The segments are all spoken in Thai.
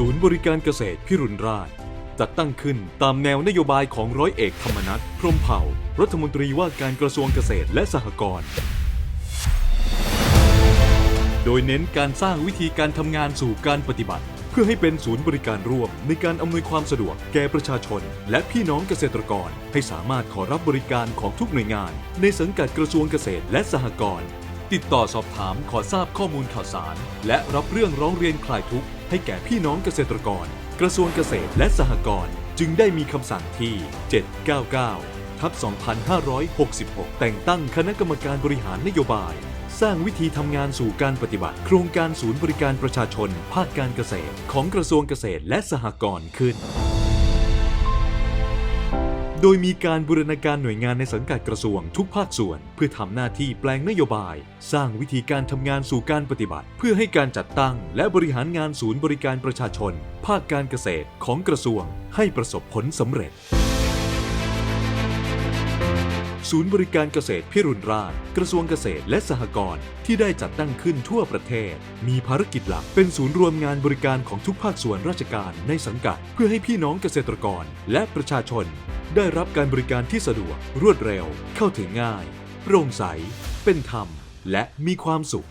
ศูนย์บริการเกษตรพิรุณราชจัดตั้งขึ้นตามแนวนโยบายของร้อยเอกธรรมนัฐพรมเผ่า รัฐมนตรีว่าการกระทรวงเกษตรและสหกรณ์ โดยเน้นการสร้างวิธีการทำงานสู่การปฏิบัติ เพื่อให้เป็นศูนย์บริการร่วมในการอำนวยความสะดวกแก่ประชาชน และพี่น้องเกษตรกร ให้สามารถขอรับบริการของทุกหน่วยงาน ในสังกัดกระทรวงเกษตรและสหกรณ์ ติดต่อสอบถามขอทราบข้อมูลข่าวสาร และรับเรื่องร้องเรียนคลายทุกข์ให้แก่พี่น้องเกษตรกร กระทรวงเกษตรและสหกรณ์จึงได้มีคำสั่งที่ 799 ทับ 2566 แต่งตั้งคณะกรรมการบริหารนโยบาย สร้างวิธีทำงานสู่การปฏิบัติ โครงการศูนย์บริการประชาชน ภาคการเกษตร ของกระทรวงเกษตรและสหกรณ์ขึ้น โดยมีการบูรณาการหน่วยงานในสังกัดกระทรวงทุกภาคส่วน เพื่อทำหน้าที่แปลงนโยบาย สร้างวิธีการทำงานสู่การปฏิบัติ เพื่อให้การจัดตั้ง และบริหารงานศูนย์บริการประชาชน ภาคการเกษตรของกระทรวงให้ประสบผลสำเร็จ ศูนย์บริการเกษตรพิรุณราชกระทรวงเกษตรและสหกรณ์ที่ได้จัดตั้งขึ้นทั่วประเทศ มีภารกิจหลักเป็นศูนย์รวมงานบริการของทุกภาคส่วนราชการในสังกัด เพื่อให้พี่น้องเกษตรกรและประชาชน ได้รับการบริการที่สะดวก รวดเร็ว เข้าถึงง่ายโปร่งใส เป็นธรรม และมีความสุข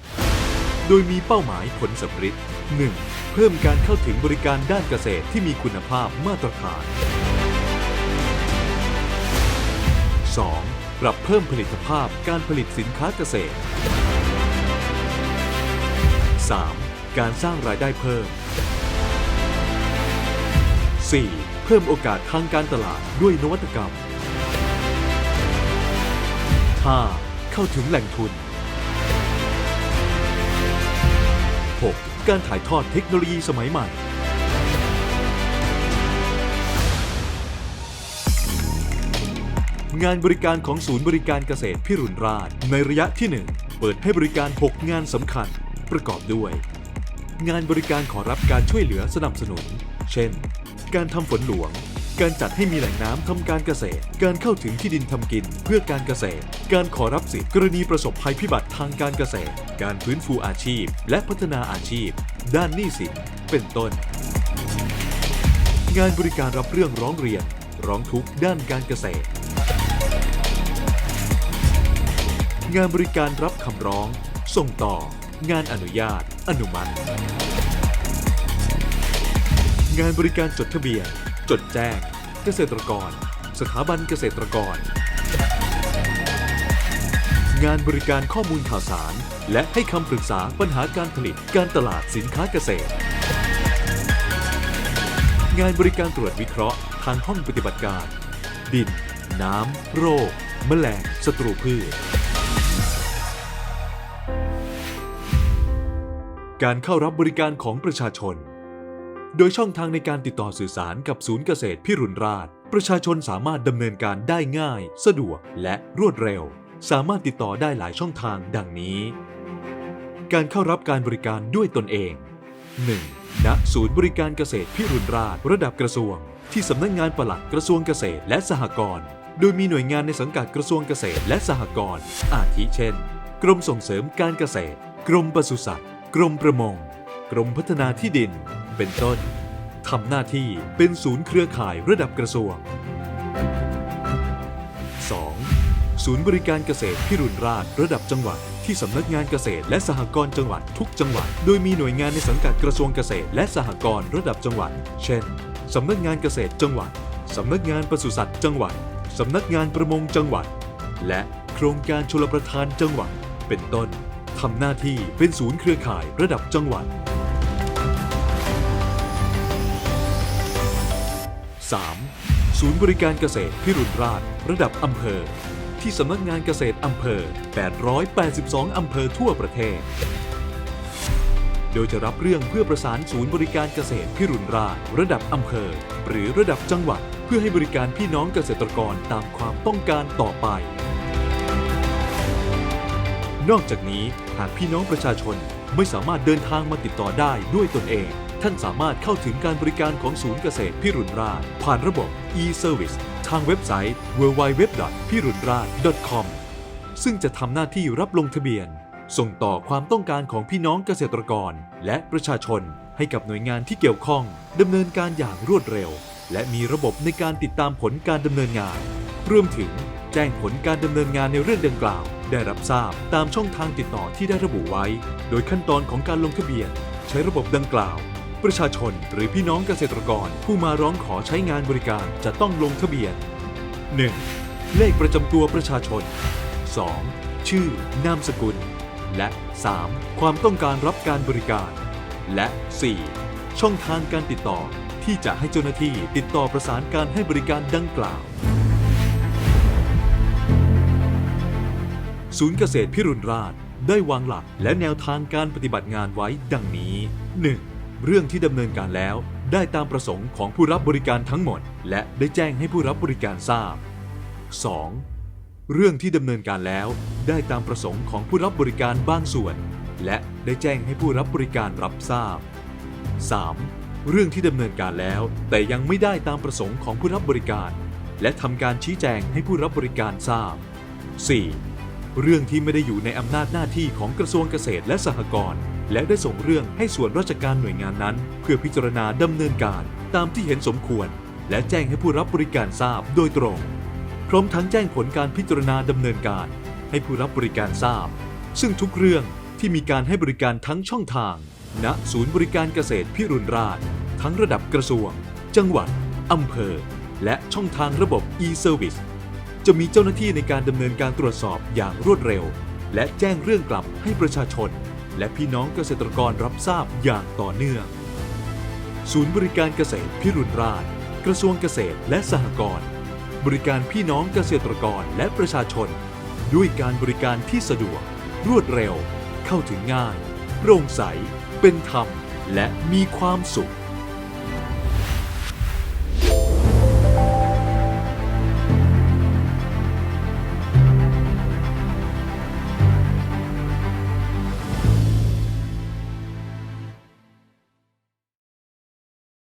โดยมีเป้าหมายผลสำฤทธิ์ 1. เพิ่มการเข้าถึงบริการด้านเกษตรที่มีคุณภาพมาตรฐาน 2. ปรับเพิ่มผลิตภาพการผลิตสินค้าเกษตร 3. การสร้างรายได้เพิ่ม 4. เพิ่มโอกาสทางการตลาดด้วยนวัตกรรม 5. เข้าถึงแหล่งทุน 6. การถ่ายทอดเทคโนโลยีสมัยใหม่ งานบริการของศูนย์บริการเกษตรพิรุณราช ในระยะที่ 1 เปิดให้บริการ 6 งานสำคัญ ประกอบด้วย งานบริการขอรับการช่วยเหลือสนับสนุน เช่น การทำฝนหลวง การจัดให้มีแหล่งน้ำทำการเกษตร การเข้าถึงที่ดินทำกินเพื่อการเกษตร การขอรับสิทธิกรณีประสบภัยพิบัติทางการเกษตร การฟื้นฟูอาชีพ และพัฒนาอาชีพ ด้านหนี้สิน เป็นต้น งานบริการรับเรื่องร้องเรียน ร้องทุกข์ด้านการเกษตร งานบริการรับคำร้อง ส่งต่อ งานอนุญาต อนุมัติ งานบริการจดทะเบียน จดแจ้ง เกษตรกร สถาบันเกษตรกร งานบริการข้อมูลข่าวสาร และให้คำปรึกษาปัญหาการผลิตการตลาดสินค้าเกษตร งานบริการตรวจวิเคราะห์ ทางห้องปฏิบัติการ ดิน น้ำ โรค แมลงศัตรูพืช การเข้ารับบริการของประชาชน โดยช่องทางในการติดต่อสื่อสารกับศูนย์เกษตรพิรุณราช ประชาชนสามารถดำเนินการได้ง่าย สะดวกและรวดเร็ว สามารถติดต่อได้หลายช่องทางดังนี้ การเข้ารับการบริการด้วยตนเอง 1. ณศูนย์บริการเกษตรพิรุณราช ระดับกระทรวง ที่สำนักงานปลัดกระทรวงเกษตรและสหกรณ์โดยมีหน่วยงานในสังกัดกระทรวงเกษตรและสหกรณ์อาทิเช่น กรมส่งเสริมการเกษตร กรมปศุสัตว์ กรมประมง กรมพัฒนาที่ดิน เป็นต้นทำหน้าที่เป็นศูนย์เครือข่ายระดับกระทรวง 2. ศูนย์บริการเกษตรพิรุณราชระดับจังหวัด ที่สำนักงานเกษตรและสหกรณ์จังหวัดทุกจังหวัด โดยมีหน่วยงานในสังกัดกระทรวงเกษตรและสหกรณ์ระดับจังหวัด เช่น สำนักงานเกษตรจังหวัด สำนักงานปศุสัตว์จังหวัด สำนักงานประมงจังหวัด และโครงการชลประทานจังหวัด เป็นต้น ทำหน้าที่เป็นศูนย์เครือข่ายระดับจังหวัด 3. ศูนย์บริการเกษตรพิรุณราชระดับอำเภอ ที่สำนักงานเกษตรอำเภอ 882 อำเภอทั่วประเทศ โดยจะรับเรื่องเพื่อประสานศูนย์บริการเกษตรพิรุณราชระดับอำเภอ หรือระดับจังหวัด เพื่อให้บริการพี่น้องเกษตรกรตามความต้องการต่อไป นอกจากนี้หากพี่น้องประชาชนไม่สามารถเดินทางมาติดต่อได้ด้วยตนเอง ท่านสามารถเข้าถึงการบริการของศูนย์เกษตรพิรุณราชผ่านระบบ e-service ทางเว็บไซต์ www.pirunraj.com ซึ่งจะทำหน้าที่รับลงทะเบียน ส่งต่อความต้องการของพี่น้องเกษตรกร และประชาชน ให้กับหน่วยงานที่เกี่ยวข้องดำเนินการอย่างรวดเร็ว และมีระบบในการติดตามผลการดำเนินงาน รวมถึง แจ้งผลการดำเนินงานในเรื่องดังกล่าว ได้รับทราบตามช่องทางติดต่อที่ได้ระบุไว้ โดยขั้นตอนของการลงทะเบียน ใช้ระบบดังกล่าว ประชาชนหรือพี่น้องเกษตรกรผู้มาร้องขอใช้งานบริการจะต้องลงทะเบียน 1. เลขประจำตัวประชาชน 2. ชื่อนามสกุล และ 3. ความต้องการรับการบริการ และ 4. ช่องทางการติดต่อที่จะให้เจ้าหน้าที่ติดต่อประสานการให้บริการดังกล่าว ศูนย์เกษตรพิรุณราชได้วางหลักและแนวทางการปฏิบัติงานไว้ดังนี้ 1. เรื่องที่ดำเนินการแล้ว ได้ตามประสงค์ของผู้รับบริการทั้งหมด และได้แจ้งให้ผู้รับบริการทราบ 2. เรื่องที่ดำเนินการแล้ว ได้ตามประสงค์ของผู้รับบริการบางส่วน และได้แจ้งให้ผู้รับบริการรับทราบ 3. เรื่องที่ดำเนินการแล้ว แต่ยังไม่ได้ตามประสงค์ของผู้รับบริการ และทำการชี้แจงให้ผู้รับบริการทราบ 4. เรื่องที่ไม่ได้อยู่ในอำนาจหน้าที่ของกระทรวงเกษตรและสหกรณ์และได้ส่งเรื่องให้ส่วนราชการหน่วยงานนั้น เพื่อพิจารณาดำเนินการตามที่เห็นสมควร และแจ้งให้ผู้รับบริการทราบโดยตรง พร้อมทั้งแจ้งผลการพิจารณาดำเนินการ ให้ผู้รับบริการทราบ ซึ่งทุกเรื่องที่มีการให้บริการทั้งช่องทาง ณ ศูนย์บริการเกษตรพิรุณราช ทั้งระดับกระทรวง จังหวัดอำเภอ และช่องทางระบบ e-service จะมีเจ้าหน้าที่ในการดำเนินการตรวจสอบอย่างรวดเร็ว และแจ้งเรื่องกลับให้ประชาชน และพี่น้องเกษตรกรรับทราบอย่างต่อเนื่อง ศูนย์บริการเกษตรพิรุณราช กระทรวงเกษตรและสหกรณ์บริการพี่น้องเกษตรกรและประชาชน ด้วยการบริการที่สะดวก รวดเร็ว เข้าถึงง่าย โปร่งใส เป็นธรรม และมีความสุข